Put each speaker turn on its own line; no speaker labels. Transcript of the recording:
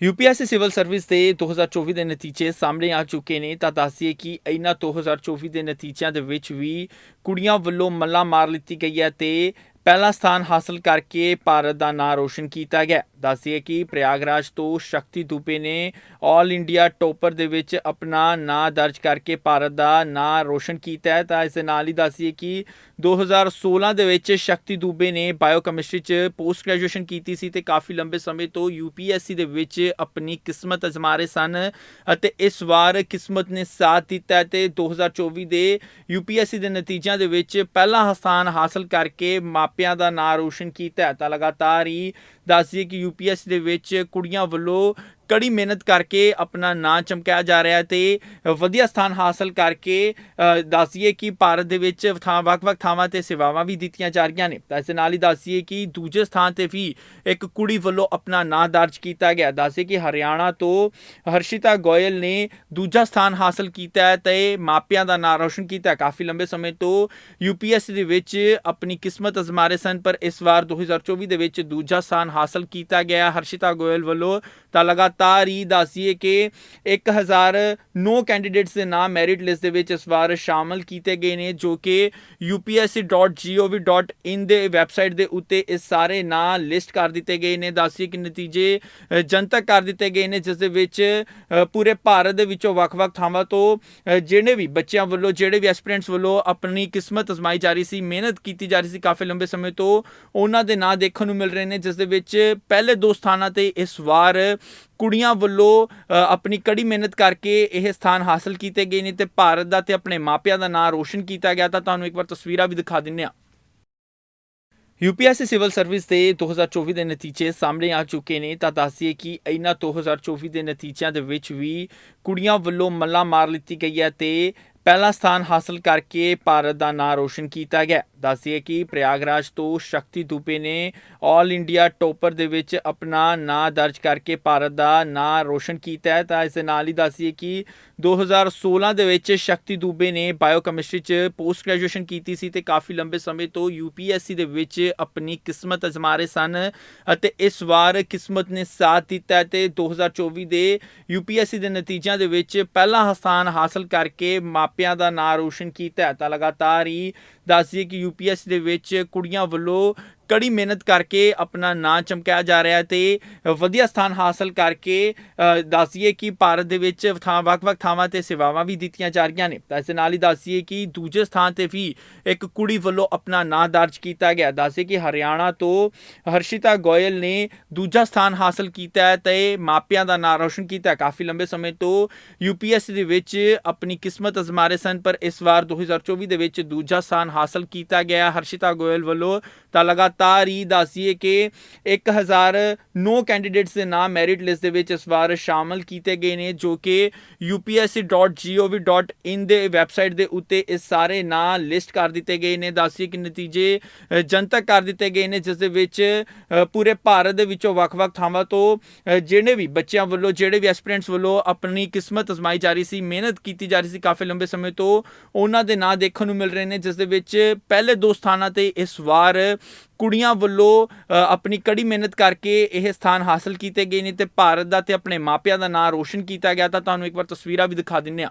UPSC civil service ਦੇ 2024 ਦੇ ਨਤੀਜੇ ਸਾਹਮਣੇ ਆ ਚੁੱਕੇ ਨੇ, ਤਾਂ ਦੱਸੀਏ ਕਿ ਇਹਨਾਂ 2024 ਦੇ ਨਤੀਜਿਆਂ ਦੇ ਵਿੱਚ ਵੀ ਕੁੜੀਆਂ ਵੱਲੋਂ ਮੱਲਾ ਮਾਰ ਲਿੱਤੀ ਗਈ ਹੈ ਤੇ ਪਹਿਲਾ ਸਥਾਨ ਹਾਸਲ ਕਰਕੇ ਭਾਰਤ ਦਾ ਨਾਂ ਰੋਸ਼ਨ ਕੀਤਾ ਗਿਆ। ਦੱਸੀਏ ਕਿ ਪ੍ਰਯਾਗਰਾਜ ਤੋਂ ਸ਼ਕਤੀ ਦੂਬੇ ਨੇ 올 ਇੰਡੀਆ ਟੋਪਰ ਦੇ ਵਿੱਚ ਆਪਣਾ ਨਾਂ ਦਰਜ ਕਰਕੇ ਭਾਰਤ ਦਾ ਨਾਂ ਰੋਸ਼ਨ ਕੀਤਾ ਹੈ। ਤਾਂ ਇਸ ਦੇ ਨਾਲ ਹੀ ਦੱਸੀਏ ਕਿ 2016 ਦੇ ਵਿੱਚ ਸ਼ਕਤੀ ਦੂਬੇ ਨੇ ਬਾਇਓਕੈਮਿਸਟਰੀ ਚ ਪੋਸਟ ਗ੍ਰੈਜੂਏਸ਼ਨ ਕੀਤੀ ਸੀ ਤੇ ਕਾਫੀ ਲੰਬੇ ਸਮੇਂ ਤੋਂ ਯੂਪੀਐਸਸੀ ਦੇ ਵਿੱਚ ਆਪਣੀ ਕਿਸਮਤ ਅਜ਼ਮਾ ਰਹੇ ਸਨ ਅਤੇ ਇਸ ਵਾਰ ਕਿਸਮਤ ਨੇ ਸਾਥ ਦਿੱਤਾ ਹੈ ਤੇ 2024 ਦੇ ਯੂਪੀਐਸਸੀ ਦੇ ਨਤੀਜਿਆਂ ਦੇ ਵਿੱਚ ਪਹਿਲਾ ਸਥਾਨ ਹਾਸਲ ਕਰਕੇ ਮਾਪ ਮਾਪਿਆਂ ਦਾ ਨਾਂ ਰੋਸ਼ਨ ਕੀਤਾ ਤਾਂ ਲਗਾਤਾਰ ਹੀ ਦੱਸਦੀ ਕਿ ਯੂਪੀਐਸਸੀ ਦੇ ਵਿੱਚ ਕੁੜੀਆਂ ਵੱਲੋਂ ਕੜੀ ਮਿਹਨਤ ਕਰਕੇ ਆਪਣਾ ਨਾਂ ਚਮਕਾਇਆ ਜਾ ਰਿਹਾ ਹੈ ਤੇ ਵਧੀਆ ਸਥਾਨ ਹਾਸਲ ਕਰਕੇ ਅ, ਦੱਸੀਏ ਕਿ ਭਾਰਤ ਦੇ ਵਿੱਚ ਥਾਂ ਵੱਖ-ਵੱਖ ਥਾਵਾਂ ਤੇ ਸੇਵਾਵਾਂ ਵੀ ਦਿੱਤੀਆਂ ਜਾ ਰਹੀਆਂ ਨੇ। ਤਾਂ ਇਸ ਦੇ ਨਾਲ ਹੀ ਦੱਸੀਏ ਕਿ ਦੂਜੇ ਸਥਾਨ ਤੇ ਵੀ ਇੱਕ ਕੁੜੀ ਵੱਲੋਂ ਆਪਣਾ ਨਾਂ ਦਰਜ ਕੀਤਾ ਗਿਆ। ਦੱਸੀਏ ਕਿ ਹਰਿਆਣਾ ਤੋਂ ਹਰਸ਼ਿਤਾ ਗੋਇਲ ਨੇ ਦੂਜਾ ਸਥਾਨ ਹਾਸਲ ਕੀਤਾ ਹੈ ਤੇ ਮਾਪਿਆਂ ਦਾ ਨਾਂ ਰੌਸ਼ਨ ਕੀਤਾ ਕਾਫੀ ਲੰਬੇ ਸਮੇਂ ਤੋਂ ਯੂਪੀਐਸਸੀ ਦੇ ਵਿੱਚ ਆਪਣੀ ਕਿਸਮਤ ਅਜ਼ਮਾ ਰਹੇ ਸਨ ਪਰ ਇਸ ਵਾਰ 2024 ਦੇ ਵਿੱਚ ਦੂਜਾ ਸਥਾਨ ਹਾਸਲ ਕੀਤਾ ਗਿਆ। ਹਰਸ਼ਿਤਾ ਗੋਇਲ ਵੱਲੋਂ ਤਾਂ ਲਗਾਤਾਰ ਹੀ ਦੱਸੀਏ ਕਿ 1009 ਕੈਂਡੀਡੇਟਸ ਦੇ ਨਾਮ ਮੈਰਿਟ ਲਿਸਟ ਦੇ ਵਿੱਚ ਇਸ ਵਾਰ ਸ਼ਾਮਲ ਕੀਤੇ ਗਏ ਨੇ, ਜੋ ਕਿ upsc.gov.in ਦੇ ਵੈਬਸਾਈਟ ਦੇ ਉੱਤੇ ਇਹ ਸਾਰੇ ਨਾਂ ਲਿਸਟ ਕਰ ਦਿੱਤੇ ਗਏ ਨੇ। ਦੱਸੀਏ ਕਿ ਨਤੀਜੇ ਜਨਤਕ ਕਰ ਦਿੱਤੇ ਗਏ ਨੇ, ਜਿਸ ਦੇ ਵਿੱਚ ਪੂਰੇ ਭਾਰਤ ਦੇ ਵਿੱਚੋਂ ਵੱਖ-ਵੱਖ ਥਾਵਾਂ ਤੋਂ ਜਿਹੜੇ ਵੀ ਬੱਚਿਆਂ ਵੱਲੋਂ, ਜਿਹੜੇ ਵੀ ਐਸਪੀਰੈਂਟਸ ਵੱਲੋਂ ਆਪਣੀ ਕਿਸਮਤ ਅਜ਼ਮਾਈ ਜਾ ਰਹੀ ਸੀ, ਮਿਹਨਤ ਕੀਤੀ ਜਾ ਰਹੀ ਸੀ ਕਾਫੀ ਲੰਬੇ ਸਮੇਂ ਤੋਂ, ਉਹਨਾਂ ਦੇ ਨਾਂ ਦੇਖਣ ਨੂੰ ਮਿਲ ਰਹੇ ਨੇ, ਜਿਸ ਦੇ ਵਿੱਚ ਪਹਿਲੇ ਦੋ ਸਥਾਨਾਂ ਤੇ ਇਸ ਵਾਰ ਕੁੜੀਆਂ ਵੱਲੋਂ ਆਪਣੀ ਕੜੀ ਮਿਹਨਤ ਕਰਕੇ ਇਹ ਸਥਾਨ ਹਾਸਲ ਕੀਤੇ ਗਏ ਨੇ ਤੇ ਭਾਰਤ ਦਾ ਤੇ ਆਪਣੇ ਮਾਪਿਆਂ ਦਾ ਨਾਂ ਰੋਸ਼ਨ ਕੀਤਾ ਗਿਆ ਤਾਂ ਤੁਹਾਨੂੰ ਇੱਕ ਵਾਰ ਤਸਵੀਰਾਂ ਵੀ ਦਿਖਾ ਦਿੰਨੇ ਆ ਯੂਪੀਐਸਸੀ ਸਿਵਲ ਸਰਵਿਸ ਦੇ 2024 ਦੇ ਨਤੀਜੇ ਸਾਹਮਣੇ ਆ ਚੁੱਕੇ ਨੇ, ਤਾਂ ਦੱਸੀਏ ਕਿ ਇਹਨਾਂ 2024 ਦੇ ਨਤੀਜਿਆਂ ਦੇ ਵਿੱਚ ਵੀ ਕੁੜੀਆਂ ਵੱਲੋਂ ਮੱਲਾ ਮਾਰ ਲਿੱਤੀ ਗਈ ਹੈ ਤੇ ਪਹਿਲਾ ਸਥਾਨ ਹਾਸਲ ਕਰਕੇ ਭਾਰਤ ਦਾ ਨਾਂ ਰੋਸ਼ਨ ਕੀਤਾ ਗਿਆ। ਦੱਸੀਏ ਕਿ ਪ੍ਰਯਾਗਰਾਜ ਤੋਂ ਸ਼ਕਤੀ ਦੂਬੇ ਨੇ 올 ਇੰਡੀਆ ਟੋਪਰ ਦੇ ਵਿੱਚ ਆਪਣਾ ਨਾਂ ਦਰਜ ਕਰਕੇ ਭਾਰਤ ਦਾ ਨਾਂ ਰੋਸ਼ਨ ਕੀਤਾ ਹੈ। ਤਾਂ ਇਸ ਦੇ ਨਾਲ ਹੀ ਦੱਸੀਏ ਕਿ 2016 ਦੇ ਵਿੱਚ ਸ਼ਕਤੀ ਦੂਬੇ ਨੇ ਬਾਇਓਕੈਮਿਸਟਰੀ ਚ ਪੋਸਟ ਗ੍ਰੈਜੂਏਸ਼ਨ ਕੀਤੀ ਸੀ ਤੇ ਕਾਫੀ ਲੰਬੇ ਸਮੇਂ ਤੋਂ ਯੂਪੀਐਸਸੀ ਦੇ ਵਿੱਚ ਆਪਣੀ ਕਿਸਮਤ ਅਜ਼ਮਾ ਰਹੇ ਸਨ ਅਤੇ ਇਸ ਵਾਰ ਕਿਸਮਤ ਨੇ ਸਾਥ ਦਿੱਤਾ ਹੈ ਤੇ 2024 ਦੇ ਯੂਪੀਐਸਸੀ ਦੇ ਨਤੀਜਿਆਂ ਦੇ ਵਿੱਚ ਪਹਿਲਾ ਸਥਾਨ ਹਾਸਲ ਕਰਕੇ ਮਾਪਿਆਂ ਦਾ ਨਾਂ ਰੋਸ਼ਨ ਕੀਤਾ ਤਾਂ ਲਗਾਤਾਰ ਹੀ ਦੱਸਦੀ ਕਿ ਯੂਪੀਐਸਸੀ ਦੇ ਵਿੱਚ ਕੁੜੀਆਂ ਵੱਲੋਂ ਕੜੀ ਮਿਹਨਤ ਕਰਕੇ ਆਪਣਾ ਨਾਂ ਚਮਕਾਇਆ ਜਾ ਰਿਹਾ ਹੈ ਤੇ ਵਧੀਆ ਸਥਾਨ ਹਾਸਲ ਕਰਕੇ ਅ, ਦੱਸੀਏ ਕਿ ਭਾਰਤ ਦੇ ਵਿੱਚ ਥਾਂ ਵੱਖ-ਵੱਖ ਥਾਵਾਂ ਤੇ ਸੇਵਾਵਾਂ ਵੀ ਦਿੱਤੀਆਂ ਜਾ ਰਹੀਆਂ ਨੇ। ਤਾਂ ਇਸ ਦੇ ਨਾਲ ਹੀ ਦੱਸੀਏ ਕਿ ਦੂਜੇ ਸਥਾਨ ਤੇ ਵੀ ਇੱਕ ਕੁੜੀ ਵੱਲੋਂ ਆਪਣਾ ਨਾਂ ਦਰਜ ਕੀਤਾ ਗਿਆ। ਦੱਸੀਏ ਕਿ ਹਰਿਆਣਾ ਤੋਂ ਹਰਸ਼ਿਤਾ ਗੋਇਲ ਨੇ ਦੂਜਾ ਸਥਾਨ ਹਾਸਲ ਕੀਤਾ ਹੈ ਤੇ ਮਾਪਿਆਂ ਦਾ ਨਾਂ ਰੌਸ਼ਨ ਕੀਤਾ ਕਾਫੀ ਲੰਬੇ ਸਮੇਂ ਤੋਂ ਯੂਪੀਐਸਸੀ ਦੇ ਵਿੱਚ ਆਪਣੀ ਕਿਸਮਤ ਅਜ਼ਮਾ ਰਹੇ ਸਨ ਪਰ ਇਸ ਵਾਰ 2024 ਦੇ ਵਿੱਚ ਦੂਜਾ ਸਥਾਨ ਹਾਸਲ ਕੀਤਾ ਗਿਆ। ਹਰਸ਼ਿਤਾ ਗੋਇਲ ਵੱਲੋਂ ਤਾਂ ਲਗਾਤਾਰ ਹੀ ਦੱਸੀਏ ਕਿ 1009 ਕੈਂਡੀਡੇਟਸ ਦੇ ਨਾਮ ਮੈਰਿਟ ਲਿਸਟ ਦੇ ਵਿੱਚ ਇਸ ਵਾਰ ਸ਼ਾਮਲ ਕੀਤੇ ਗਏ ਨੇ, ਜੋ ਕਿ upsc.gov.in ਦੇ ਵੈਬਸਾਈਟ ਦੇ ਉੱਤੇ ਇਹ ਸਾਰੇ ਨਾਂ ਲਿਸਟ ਕਰ ਦਿੱਤੇ ਗਏ ਨੇ। ਦੱਸੀਏ ਕਿ ਨਤੀਜੇ ਜਨਤਕ ਕਰ ਦਿੱਤੇ ਗਏ ਨੇ, ਜਿਸ ਦੇ ਵਿੱਚ ਪੂਰੇ ਭਾਰਤ ਦੇ ਵਿੱਚੋਂ ਵੱਖ-ਵੱਖ ਥਾਵਾਂ ਤੋਂ ਜਿਹੜੇ ਵੀ ਬੱਚਿਆਂ ਵੱਲੋਂ, ਜਿਹੜੇ ਵੀ ਐਸਪੀਰੈਂਟਸ ਵੱਲੋਂ ਆਪਣੀ ਕਿਸਮਤ ਅਜ਼ਮਾਈ ਜਾ ਰਹੀ ਸੀ, ਮਿਹਨਤ ਕੀਤੀ ਜਾ ਰਹੀ ਸੀ ਕਾਫੀ ਲੰਬੇ ਸਮੇਂ ਤੋਂ, ਉਹਨਾਂ ਦੇ ਨਾਂ ਦੇਖਣ ਨੂੰ ਮਿਲ ਰਹੇ ਨੇ, ਜਿਸ ਦੇ ਵਿੱਚ ਪਹਿਲੇ ਦੋ ਸਥਾਨਾਂ ਤੇ ਇਸ ਵਾਰ ਕੁੜੀਆਂ ਵੱਲੋਂ ਆਪਣੀ ਕੜੀ ਮਿਹਨਤ ਕਰਕੇ ਇਹ ਸਥਾਨ ਹਾਸਲ ਕੀਤੇ ਗਏ ਨੇ ਤੇ ਭਾਰਤ ਦਾ ਤੇ ਆਪਣੇ ਮਾਪਿਆਂ ਦਾ ਨਾਂ ਰੋਸ਼ਨ ਕੀਤਾ ਗਿਆ ਤਾਂ ਤੁਹਾਨੂੰ ਇੱਕ ਵਾਰ ਤਸਵੀਰਾਂ ਵੀ ਦਿਖਾ ਦਿੰਨੇ ਆ